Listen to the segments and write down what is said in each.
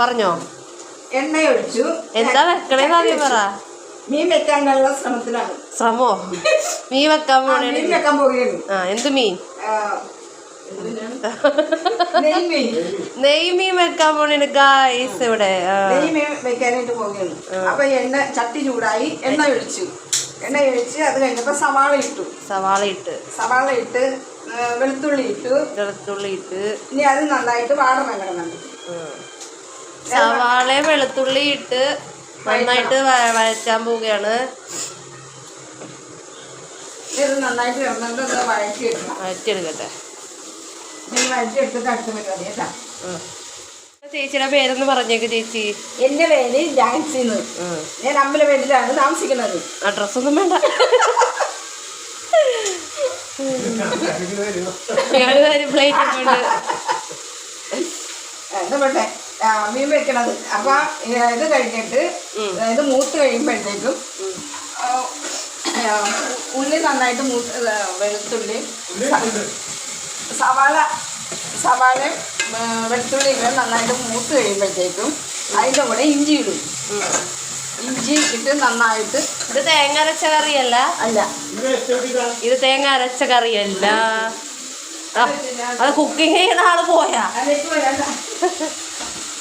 പറഞ്ഞോ. എണ്ണയൊഴിച്ചു. എന്താ വെക്കണേന്ന് ആദ്യം പറ. മീൻ വെക്കാനുള്ള ശ്രമത്തിലാണ്. ശ്രമോ? മീൻ വെക്കാൻ പോണേ മീൻ വെക്കാൻ പോകുകയാണ് ആ എന്ത് മീൻ? ആ, എന്തിനാണ്? നെയ് മീൻ നെയ് മീൻ വെക്കാൻ പോണേണ് ഗായ്സ് ഇവിടെ ആ. നെയ് മീൻ വെക്കാനായിട്ട് പോകുകയാണ് അപ്പൊ എണ്ണ ചട്ടി ചൂടായി എണ്ണ ഒഴിച്ചു എണ്ണ ഒഴിച്ച് അത് കഴിഞ്ഞപ്പോ സവാള ഇട്ടു. സവാള ഇട്ട്. സവാള ഇട്ട് വെളുത്തുള്ളി ഇട്ടു. വെളുത്തുള്ളി ഇട്ട്. ഇനി അത് നന്നായിട്ട് വാടണം കിടന്നുണ്ട്. ഉം. സവാള വെളുത്തുള്ളി ഇട്ട് നന്നായിട്ട് വഴറ്റാൻ പോവുകയാണ്. ഒന്ന് വഴറ്റിയെടുക്കട്ടെ. ചേച്ചിയുടെ പേരൊന്ന് പറഞ്ഞേക്ക് ചേച്ചി. എന്റെ പേര് ജാൻസിന്ന് ഞാൻ ഞാൻ അമ്പലവേലിലാണ് താമസിക്കുന്നത്. അഡ്രസ്സൊന്നും വേണ്ട. ഞങ്ങൾ വരും പ്ലേറ്റ് കൊണ്ട് എന്താ മീൻ വെക്കണത്. അപ്പൊ ഇത് കഴിഞ്ഞിട്ട് അതായത് ഇത് മൂത്ത് കഴിയുമ്പോഴത്തേക്കും ഉള്ളി നന്നായിട്ട് മൂത്ത് വെളുത്തുള്ളി സവാള സവാളയും വെളുത്തുള്ളി വെളുത്തുള്ളിയും നന്നായിട്ട് മൂത്ത് കഴിയുമ്പോഴത്തേക്കും അതിന്റെ കൂടെ ഇഞ്ചി ഇടും. ഇഞ്ചി ഇട്ട് നന്നായിട്ട് ഇത് തേങ്ങ അരച്ച കറിയല്ല? അല്ല. ഇത് തേങ്ങ അരച്ച കറിയല്ല. ആ, അത് കുക്കിംഗ് ചെയ്യുന്ന ആൾ പോയാ.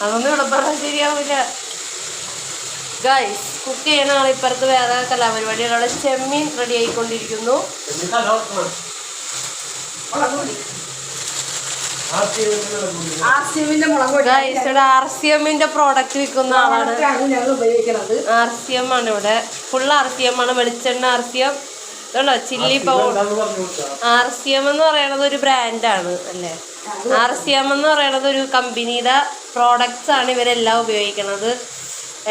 അതൊന്നും ഇവിടെ പറഞ്ഞാൽ ശരിയാവില്ല ഗൈസ് കുക്ക് ചെയ്യുന്ന ആൾ ഇപ്പുറത്ത് വേറെ കലാപരിപാടിയാണ് അവിടെ ചെമ്മീൻ റെഡി ആയിക്കൊണ്ടിരിക്കുന്നു. ആർ സി എമ്മിന്റെ പ്രോഡക്റ്റ് വിൽക്കുന്ന ആളാണ്. ആണ് ഞങ്ങൾ ഉപയോഗിക്കുന്നത് ആർ സി എം ആണ് ഇവിടെ. ഫുൾ ആർ സി എം ആണ്. വെളിച്ചെണ്ണ ആർ സി എം. ഇതുണ്ടോ? Chilli powder R C M എന്ന് പറയുന്നത് ഒരു ബ്രാൻഡാണ് അല്ലേ? ആർ സി എം എന്ന് പറയുന്നത് ഒരു കമ്പനിയുടെ പ്രോഡക്റ്റ്സ് ആണ് ഇവരെല്ലാം ഉപയോഗിക്കുന്നത്.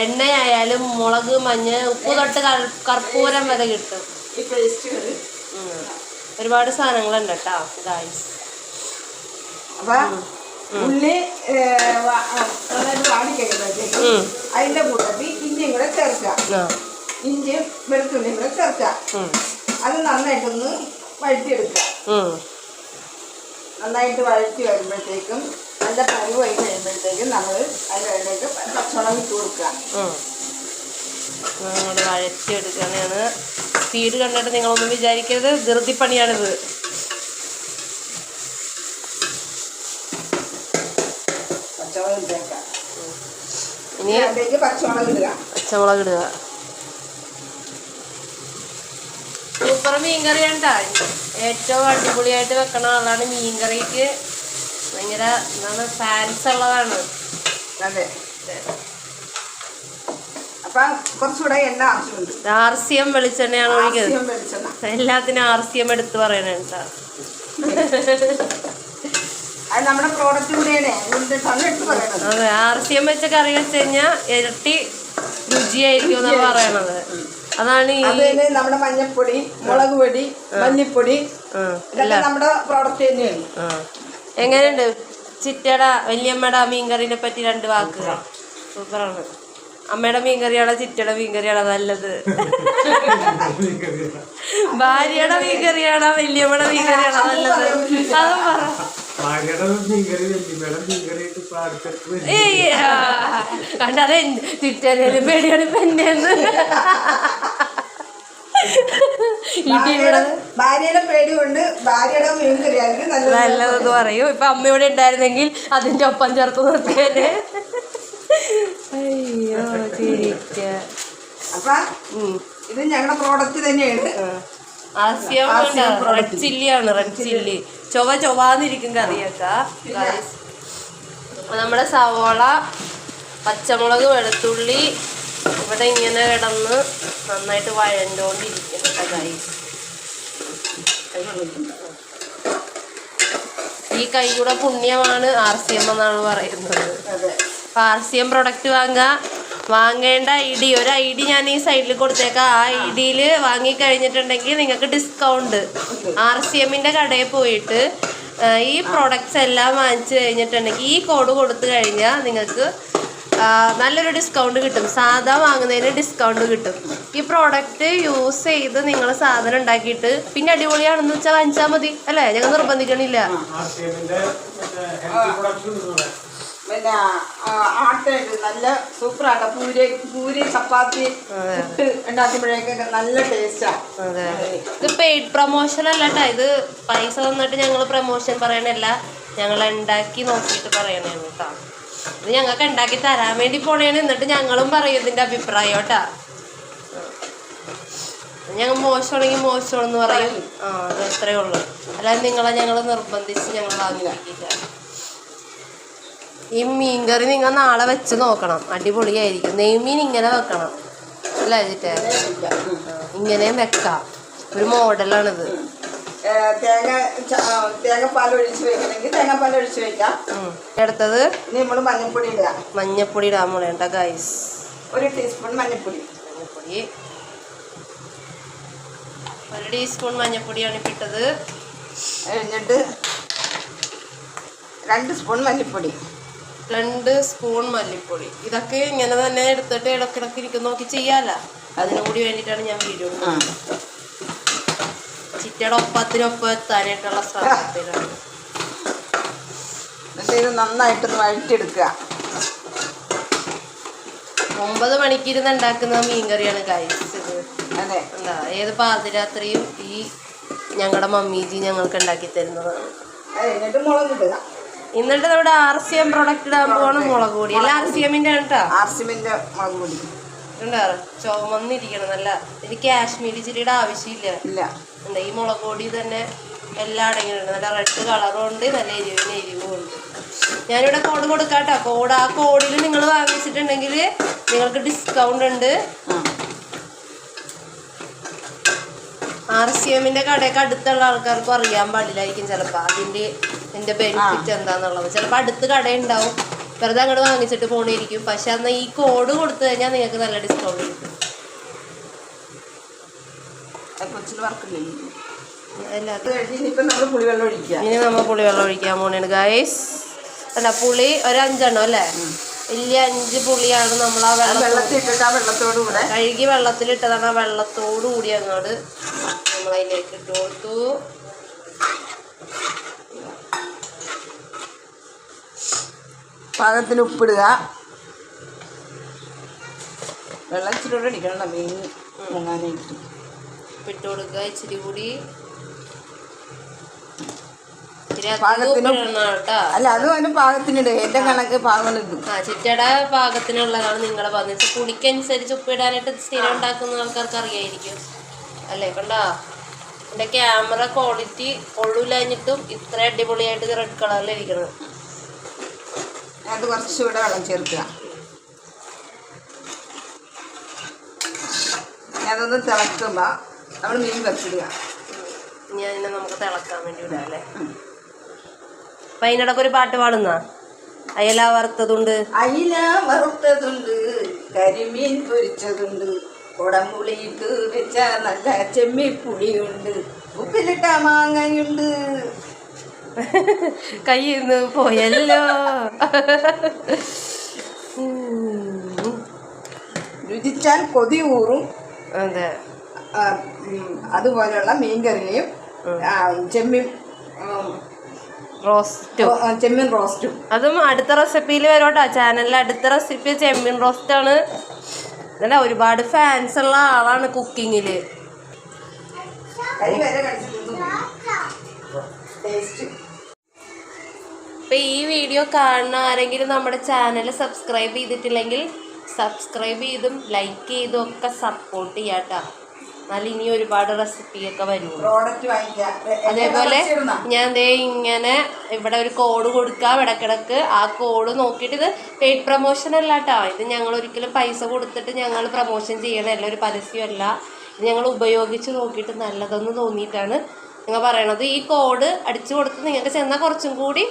എണ്ണയായാലും മുളക് മഞ്ഞ് ഉപ്പ് തൊട്ട് കർപ്പൂരം വരെ കിട്ടും. ഒരുപാട് സാധനങ്ങളുണ്ട് കേട്ടോ ഗായ്സ് ഉള്ളി. അതിന്റെ കൂട്ടത്തിൽ ഇഞ്ചിയും കൂടെ ചേർക്കുക. ഇഞ്ചിയും വെളുത്തുള്ളിയും കൂടെ ചേർക്കുക. അത് നന്നായിട്ടൊന്ന് വഴറ്റിയെടുക്കുക. ഉം. നന്നായിട്ട് വഴറ്റി വരുമ്പോഴത്തേക്കും നല്ല പരുവായി കഴിയുമ്പോഴത്തേക്കും നമ്മൾ ഇടയിലേക്ക് പച്ചമുളക് ഇട്ട് കൊടുക്കുക. നമ്മൾ വഴറ്റിയെടുക്കുകയാണ് സ്പീഡ് കണ്ടിട്ട് നിങ്ങളൊന്നും വിചാരിക്കരുത്. ധൃതിപ്പണിയാണിത് പച്ചമുളക് ഇട്ടേക്കാം. ഇനി ഇനി അതിലേക്ക് പച്ചമുളക് ഇടുക. പച്ചമുളക് ഇടുക. സൂപ്പർ മീൻകറി ട്ടോ. ഏറ്റവും അടിപൊളിയായിട്ട് വെക്കണ ആളാണ് മീൻകറിക്ക്. ഭയങ്കര നല്ല ഫാൻസ് ഉള്ളതാണ്. അതെ. അപ്പം കുറച്ചുകൂടെ എണ്ണ ആവശ്യമുണ്ട്. ആർ സി എം വെളിച്ചെണ്ണയാണ് ഒഴിക്കുന്നത് എല്ലാത്തിനും ആർ സി എം എടുത്ത് പറയണേട്ടാ അതെ ആർ സി എം വെച്ച കറി വെച്ച് കഴിഞ്ഞാൽ ഇരട്ടി രുചിയായിരിക്കും എന്നാണ് പറയണത്. അതാണ് ഈ അത് നമ്മുടെ മഞ്ഞപ്പൊടി മുളക് പൊടി മല്ലിപ്പൊടി ഇതൊക്കെ നമ്മുടെ പ്രോഡക്റ്റ് തന്നെയാണ്. എങ്ങനെയുണ്ട്? ചിറ്റട വല്യമ്മയുടെ മീൻകറിനെ പറ്റി രണ്ട് വാക്ക്. സൂപ്പറാണ്. അമ്മയുടെ മീൻകറിയാണോ ചിറ്റയുടെ മീൻകറിയാണോ നല്ലത്? ഭാര്യയുടെ മീൻകറിയാണോ വല്യമ്മയുടെ മീൻകറിയാണോ നല്ലത്? അതും പറ. കണ്ടതെ ചിറ്റേനും പേടിയാണ് പെണ്ണെന്ന്. ഭാര്യയുടെ പേടി കൊണ്ട് നല്ലതെന്ന് പറയൂ. ഇപ്പൊ അമ്മയോടെ ഉണ്ടായിരുന്നെങ്കിൽ അതിന്റെ ഒപ്പം ചേർത്ത് നിർത്തിയാൽ അയ്യോ ചിരിക്ക. അപ്പൊ ഇത് ഞങ്ങളുടെ പ്രോഡക്റ്റ് തന്നെയാണ്. ആസ്യം റെഡ് ചില്ലിയാണ് റെഡ് ചില്ലി ചൊവ ചൊവ്വാന്നിരിക്കും കറിയൊക്കെ. നമ്മുടെ സവോള പച്ചമുളക് വെളുത്തുള്ളി ഇവിടെ ഇങ്ങനെ കിടന്ന് നന്നായിട്ട് വഴണ്ടോണ്ടിരിക്കും ഗൈസ് ഈ കൂടെ പുണ്യമാണ് ആർ സി എം എന്നാണ് പറയുന്നത്. ആർ സി എം പ്രൊഡക്റ്റ് വാങ്ങുക. വാങ്ങേണ്ട ഐ ഡി ഒരു ഐ ഡി ഞാൻ ഈ സൈഡിൽ കൊടുത്തേക്കാം ആ ഐ ഡിയിൽ വാങ്ങിക്കഴിഞ്ഞിട്ടുണ്ടെങ്കിൽ നിങ്ങൾക്ക് ഡിസ്കൗണ്ട് ആർ സി എമ്മിന്റെ കടയിൽ പോയിട്ട് ഈ പ്രോഡക്റ്റ്സ് എല്ലാം വാങ്ങിച്ചു കഴിഞ്ഞിട്ടുണ്ടെങ്കിൽ ഈ കോഡ് കൊടുത്തു കഴിഞ്ഞാൽ നിങ്ങൾക്ക് നല്ലൊരു ഡിസ്കൗണ്ട് കിട്ടും സാധാ വാങ്ങുന്നതിന് ഡിസ്കൗണ്ട് കിട്ടും ഈ പ്രോഡക്റ്റ് യൂസ് ചെയ്ത് നിങ്ങൾ സാധനം ഉണ്ടാക്കിയിട്ട് പിന്നെ അടിപൊളിയാണെന്ന് വെച്ചാൽ വാങ്ങിച്ചാൽ മതി അല്ലേ ഞങ്ങൾ നിർബന്ധിക്കണില്ല പിന്നെ ആ, ആട്ടയുണ്ട് നല്ല സൂപ്പറാട്ട. പൂരി പൂരി ചപ്പാത്തി ഇട്ട് പുട്ട് ഉണ്ടാക്കുമ്പോഴേക്കൊക്കെ നല്ല ടേസ്റ്റാണ് അതെ. ഇത് പെയ്ഡ് പ്രൊമോഷൻ അല്ല കേട്ടോ ഇത് പൈസ തന്നിട്ട് ഞങ്ങൾ പ്രൊമോഷൻ പറയണല്ല ഞങ്ങൾ ഉണ്ടാക്കി നോക്കിയിട്ട് പറയണേന്ന് കേട്ടോ ഇത് ഞങ്ങൾക്ക് ഉണ്ടാക്കി തരാൻ വേണ്ടി പോണേന്ന് എന്നിട്ട് ഞങ്ങളും പറയും ഇതിന്റെ അഭിപ്രായം കേട്ടാ. ഞങ്ങൾ മോശമാണെങ്കിൽ മോശമാണെന്ന് പറയും. ആ അത്. അത്രേ ഉള്ളൂ. അല്ലാതെ നിങ്ങളെ ഞങ്ങൾ നിർബന്ധിച്ച് ഞങ്ങൾ വാങ്ങിക്കില്ല ഈ മീൻകറി നിങ്ങൾ നാളെ വെച്ച് നോക്കണം. അടിപൊളിയായിരിക്കും. നെയ്മീൻ ഇങ്ങനെ വെക്കണം. അല്ലേ ജിറ്റേ ഇങ്ങനെയും വെക്കാം. ഒരു മോഡലാണിത്. തേങ്ങ തേങ്ങാപ്പാൽ ഒഴിച്ച് വെക്കണമെങ്കിൽ തേങ്ങാപ്പാൽ ഒഴിച്ച് വെക്കാം. എടുത്തത് നമ്മൾ മഞ്ഞൾപ്പൊടി ഇടുക. മഞ്ഞപ്പൊടി ഇടാൻ പോണേണ്ട ഗൈസ് ഒരു ടീസ്പൂൺ മഞ്ഞപ്പൊടി മഞ്ഞപ്പൊടി ഒരു ടീസ്പൂൺ മഞ്ഞപ്പൊടിയാണ് ഇപ്പം ഇട്ടത്. കഴിഞ്ഞിട്ട് രണ്ട് സ്പൂൺ മല്ലിപ്പൊടി രണ്ട് സ്പൂൺ മല്ലിപ്പൊടി. ഇതൊക്കെ ഇങ്ങനെ തന്നെ എടുത്തിട്ട് ഇടക്കിടക്ക് ഇരിക്കുന്ന നോക്കി ചെയ്യാല്ല അതിനു കൂടി വേണ്ടിയിട്ടാണ് ഞാൻ വീഡിയോ ചിറ്റയുടെ ഒപ്പത്തിനൊപ്പം എത്താനായിട്ടുള്ള ശ്രമത്തിലാണ് ഇത് നന്നായിട്ടൊന്ന് വഴറ്റിയെടുക്കുക. ഒമ്പത് മണിക്ക് ഇരുന്ന് ഉണ്ടാക്കുന്ന മീൻകറിയാണ് കഴിച്ചത് അതെ. എന്താ ഏത് പാതിരാത്രിയും ഈ ഞങ്ങളുടെ മമ്മീജി ഞങ്ങൾക്ക് ഉണ്ടാക്കി തരുന്നതാണ്. എന്നിട്ട് കഴിഞ്ഞിട്ട് മുളക് ഇടുക. എന്നിട്ട് നമ്മുടെ ആർ സി എം പ്രൊഡക്റ്റ് ഇടാൻ പോവാണ് മുളക് പൊടി. അല്ല ആർ സി എമ്മിന്റെ ആണ് സി എമ്മിന്റെ മുളക് പൊടി. ഉണ്ടാ ചുവന്നിരിക്കണം നല്ല ഇത് കാശ്മീരി ചിരിയുടെ ആവശ്യമില്ല. ഇല്ല. എന്താ ഈ മുളക് പൊടി തന്നെ എല്ലാം അടങ്ങിയിട്ടുണ്ട് നല്ല റെഡ് കളറും ഉണ്ട് നല്ല എരിവിന് എരിവും ഉണ്ട്. ഞാനിവിടെ കോഡ് കൊടുക്കാട്ടോ. കോഡ് ആ കോഡിൽ നിങ്ങൾ വാങ്ങിച്ചിട്ടുണ്ടെങ്കിൽ നിങ്ങൾക്ക് ഡിസ്കൗണ്ട് ഉണ്ട് ആ ആർ സി എമ്മിന്റെ കടയൊക്കെ അടുത്തുള്ള ആൾക്കാർക്കും അറിയാൻ പാടില്ലായിരിക്കും ചിലപ്പോ. അതിന്റെ എന്റെ ബെനിഫിറ്റ് എന്താന്നുള്ളത്. ചിലപ്പോ അടുത്ത് കട ഉണ്ടാവും വെറുതെ അങ്ങോട്ട് വാങ്ങിച്ചിട്ട് പോണിരിക്കും പക്ഷെ അന്ന് ഈ കോഡ് കൊടുത്തു കഴിഞ്ഞാൽ നിങ്ങൾക്ക് നല്ല ഡിസ്കൗണ്ട് കിട്ടും. ഇനി? നമ്മൾ പുളിവെള്ളം ഒഴിക്കാൻ പോണേണ്. ഗൈസ് അല്ല പുളി ഒരു അഞ്ചെണ്ണം അല്ലേ? വലിയ അഞ്ച് പുളിയാണ് നമ്മൾ ആ അത് വെള്ളം ആ വെള്ളത്തോടു കൂടെ? കഴുകി വെള്ളത്തിലിട്ടതാണ് ആ വെള്ളത്തോട് കൂടി അങ്ങോട്ട് നമ്മൾ അതിലേക്ക് ഇട്ട് കൊടുത്തു. പാകത്തിന് ഉപ്പിടുക. വെള്ളം ഇച്ചിരി കൂടെ അടിക്കണം മീൻ മുങ്ങാനായിട്ട്. ഇട്ട് കൊടുക്കുക ഇച്ചിരി കൂടി. പാകത്തിന് അല്ല അതും അതിന് പാകത്തിനിടും. എന്റെ കണക്ക് പാകം ആ ചിറ്റയുടെ പാകത്തിനുള്ളതാണ് നിങ്ങളെ പറഞ്ഞത്. വെച്ചാൽ പുളിക്കനുസരിച്ച് ഉപ്പിടാനായിട്ട് സ്ഥിരം ഉണ്ടാക്കുന്ന ആൾക്കാർക്ക് അറിയായിരിക്കും. അല്ലേ കണ്ടോ? എന്റെ ക്യാമറ ക്വാളിറ്റി കൊള്ളൂലഞ്ഞിട്ടും ഇത്ര അടിപൊളിയായിട്ട് റെഡ് കളറിൽ ഇരിക്കുന്നത് അത് കുറച്ചുകൂടെ വെള്ളം ചേർക്കുക. ഞാനൊന്ന് അതൊന്ന് തിളക്കുമ്പോൾ നമ്മൾ മീൻ വെച്ചിടുക ഞാൻ നമുക്ക് തിളക്കാൻ വേണ്ടി വിടാം അല്ലേ? അപ്പൊ അതിനിടക്ക് ഒരു പാട്ട് പാടുന്ന? അയല വറുത്തതുണ്ട്. അയില വറുത്തതുണ്ട് കരിമീൻ പൊരിച്ചതുണ്ട് കുടംപുളിയിട്ട് വെച്ച നല്ല ചെമ്മിപ്പുളിയുണ്ട് ഉപ്പിലിട്ട മാങ്ങയുണ്ട്. കയ്യിൽ നിന്ന് പോയല്ലോ. രുചിച്ചാൽ കൊതി ഊറും. അതെ. അതുപോലെയുള്ള മീൻകറിയും ചെമ്മീൻ റോസ്റ്റ്. ചെമ്മീൻ റോസ്റ്റും. അതും അടുത്ത റെസിപ്പിയിൽ വരോട്ടോ ചാനലിൽ അടുത്ത റെസിപ്പി ചെമ്മീൻ റോസ്റ്റ് ആണ്. അല്ല ഒരുപാട് ഫാൻസ് ഉള്ള ആളാണ് കുക്കിങ്ങിൽ അപ്പൊ ഈ വീഡിയോ കാണുന്ന ആരെങ്കിലും നമ്മുടെ ചാനൽ സബ്സ്ക്രൈബ് ചെയ്തിട്ടില്ലെങ്കിൽ സബ്സ്ക്രൈബ് ചെയ്തും ലൈക്ക് ചെയ്തും ഒക്കെ സപ്പോർട്ട് ചെയ്യാട്ടോ. എന്നാലും ഇനി ഒരുപാട് റെസിപ്പിയൊക്കെ വാങ്ങിക്കാം. അതേപോലെ ഞാൻ ദേ ഇങ്ങനെ ഇവിടെ ഒരു കോഡ് കൊടുക്കാം ഇടക്കിടക്ക് ആ കോഡ് നോക്കിയിട്ട് ഇത് പെയ്ഡ് പ്രൊമോഷൻ അല്ല കേട്ടോ ഇത് ഞങ്ങൾ ഒരിക്കലും പൈസ കൊടുത്തിട്ട് ഞങ്ങൾ പ്രൊമോഷൻ ചെയ്യണമല്ല ഒരു പരസ്യമല്ല. ഇത് ഞങ്ങൾ ഉപയോഗിച്ച് നോക്കിയിട്ട് നല്ലതെന്ന് തോന്നിയിട്ടാണ് നിങ്ങൾ പറയണത്. ഈ കോഡ് അടിച്ചു കൊടുത്ത് നിങ്ങൾക്ക് ചെന്നാൽ കുറച്ചും കൂടി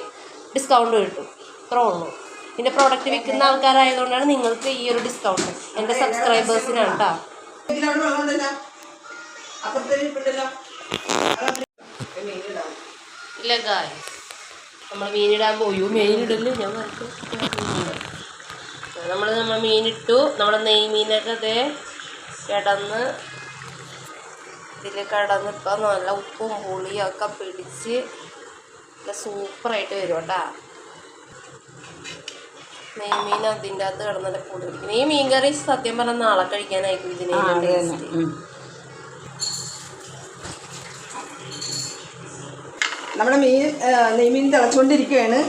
ഡിസ്കൗണ്ട് കിട്ടും. ഇത്രേ ഉള്ളൂ. പിന്നെ പ്രോഡക്റ്റ് വിൽക്കുന്ന ആൾക്കാരായതുകൊണ്ടാണ് നിങ്ങൾക്ക് ഈ ഒരു ഡിസ്കൗണ്ട് എന്റെ സബ്സ്ക്രൈബേഴ്സിനാണ് കേട്ടോ ഇല്ല ഗായ് നമ്മൾ മീനിടാൻ പോയി. മീനിടല്ലേ? ഞാൻ നമ്മൾ നമ്മൾ മീനിട്ടു. നമ്മുടെ നെയ് മീനൊക്കെ അതേ കിടന്ന് ഇതിൽ കിടന്ന് ഇപ്പം നല്ല ഉപ്പും പുളിയും ഒക്കെ പിടിച്ച് നല്ല സൂപ്പറായിട്ട് വരും കേട്ടാ. നെയ്മീൻ അതിന്റെ അകത്ത് കിടന്നിട്ട് കൂടി നെയ് ഈ മീൻകറി സത്യം പറഞ്ഞാൽ നാളെ കഴിക്കാനായിരിക്കും ഇതിനെ ടേസ്റ്റ് നമ്മുടെ മീൻ നെയ്മീൻ തിളച്ചുകൊണ്ടിരിക്കുകയാണ്.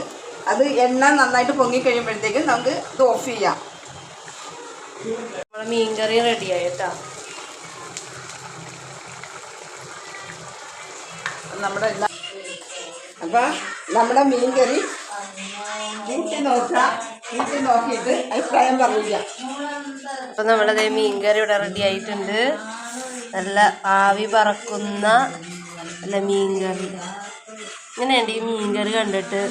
അത് എണ്ണ നന്നായിട്ട് പൊങ്ങി കഴിയുമ്പോഴത്തേക്കും നമുക്ക് ഇത് ഓഫ് ചെയ്യാം. നമ്മളെ മീൻകറി റെഡിയായി കേട്ടോ. നമ്മുടെ അപ്പം നമ്മുടെ മീൻ കറി കൂട്ടി നോക്കാം. കൂട്ടി നോക്കിയിട്ട് അഭിപ്രായം പറയാം അപ്പം നമ്മളത് മീൻകറി ഇവിടെ റെഡി ആയിട്ടുണ്ട്. നല്ല ആവി പറക്കുന്ന നല്ല മീൻകറി ഇങ്ങനെയുണ്ട് ഈ മീൻകറി കണ്ടിട്ട്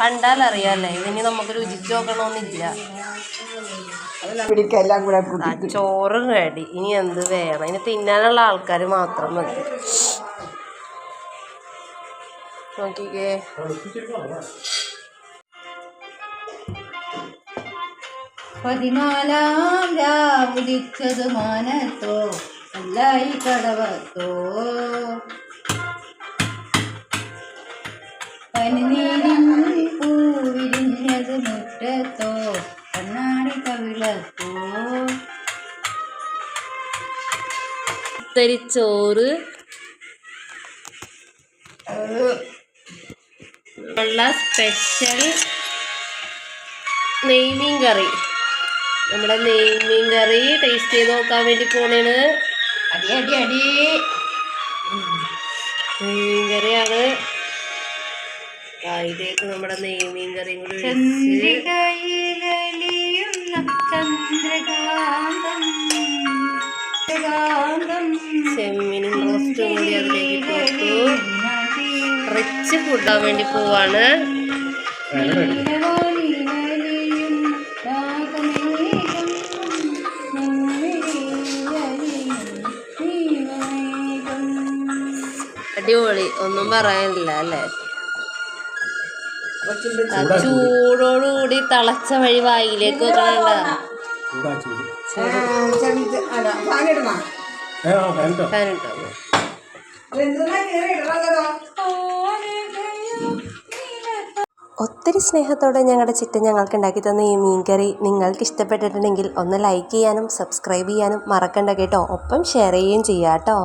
കണ്ടാലറിയാല്ലേ? ഇതിനി നമുക്ക് രുചിച്ച് നോക്കണമെന്നില്ല ചോറ് റെഡി ഇനി എന്ത് വേണം? ഇനി തിന്നാനുള്ള ആൾക്കാർ മാത്രം മതി. നോക്കിക്കേ. പതിനാലാം രാവുദിച്ചത് മാനത്തോ അല്ലായി കടവത്തോ. പനിനീരിൻ പൂവിരിഞ്ഞത് മുറ്റത്തോ കണ്ണാടി ചോറ് ഉള്ള സ്പെഷ്യൽ നെയ്മീൻ കറി നമ്മുടെ നെയ്മീൻ കറി ടേസ്റ്റ് ചെയ്ത് നോക്കാൻ വേണ്ടി പോണേണ്. അടി അടി അടി. നെയ്മീൻ കറിയാണ് അതിലേക്ക് നമ്മുടെ നെയ്മീൻ കറിയും കൂടി ഒഴിച്ച് ചന്ദ്രികയിലെലിയുന്ന ചന്ദ്രകാന്തം ചന്ദ്രകാന്തം ചെമ്മീനും റോസ്റ്റും കൂടി അതിലേക്ക് ഇട്ട് കൊടുത്തു. റിച്ച് ഫുഡാൻ വേണ്ടി പോവാണ്. അടിപൊളി. ഒന്നും പറയാനില്ല അല്ലേ? ചൂടോടുകൂടി തളച്ച വഴി വായിലേക്ക് വെക്കണണ്ട ഒത്തിരി സ്നേഹത്തോടെ ഞങ്ങളുടെ ചിറ്റ ഞങ്ങൾക്ക് ഉണ്ടാക്കി തന്ന ഈ മീൻകറി നിങ്ങൾക്ക് ഇഷ്ടപ്പെട്ടിട്ടുണ്ടെങ്കിൽ ഒന്ന് ലൈക്ക് ചെയ്യാനും സബ്സ്ക്രൈബ് ചെയ്യാനും മറക്കണ്ട കേട്ടോ. ഒപ്പം ഷെയർ ചെയ്യുകയും ചെയ്യാം കേട്ടോ.